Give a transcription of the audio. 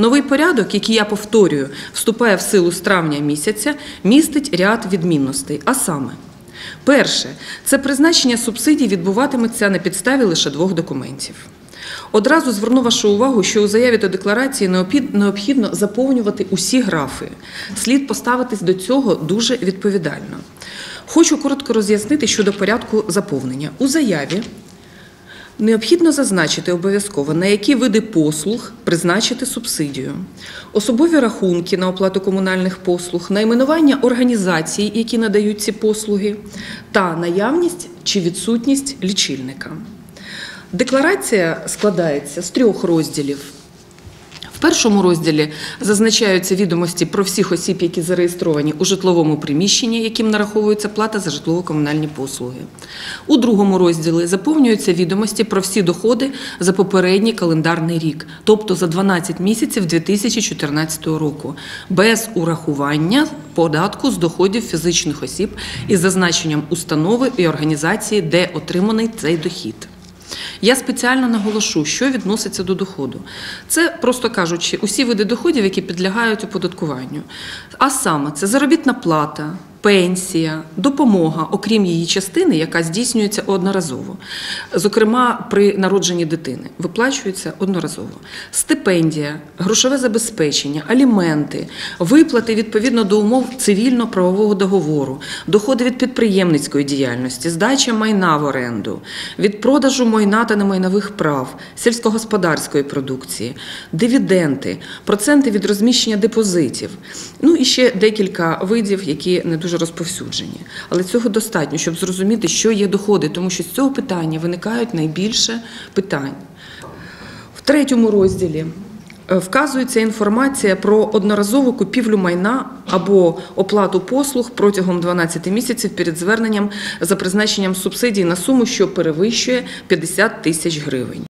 Новий порядок, який я повторюю, вступає в силу з травня місяця, містить ряд відмінностей. А саме, перше, це призначення субсидій відбуватиметься на підставі лише двох документів. Одразу зверну вашу увагу, що у заяві та декларації необхідно заповнювати усі графи. Слід поставитись до цього дуже відповідально. Хочу коротко роз'яснити щодо порядку заповнення. У заяві Необхідно зазначити обов'язково, на які види послуг призначити субсидію, особові рахунки на оплату комунальних послуг, найменування організацій, які надають ці послуги, та наявність чи відсутність лічильника. Декларація складається з трьох розділів. Першому розділі зазначаються відомості про всіх осіб, які зареєстровані у житловому приміщенні, яким нараховується плата за житлово-комунальні послуги. У другому розділі заповнюються відомості про всі доходи за попередній календарний рік, тобто за 12 місяців 2014 року, без урахування податку з доходів фізичних осіб із зазначенням установи і організації, де отриманий цей дохід. Я спеціально наголошу, що відноситься до доходу. Це, просто кажучи, усі види доходів, які підлягають оподаткуванню. А саме це заробітна плата, пенсія, допомога, окрім її частини, яка здійснюється одноразово. Зокрема, при народженні дитини виплачується одноразово. Стипендія, грошове забезпечення, аліменти, виплати відповідно до умов цивільно-правового договору, доходи від підприємницької діяльності, здача майна в оренду, від продажу майна та немайнових прав, сільськогосподарської продукції, дивіденти, проценти від розміщення депозитів. Ну і ще декілька видів, які не дуже розповсюджені. Але цього достатньо, щоб зрозуміти, що є доходи, тому що з цього питання виникають найбільше питань. В третьому розділі е, вказується інформація про одноразову купівлю майна або оплату послуг протягом 12 місяців перед зверненням за призначенням субсидій на суму, що перевищує 50 тисяч гривень.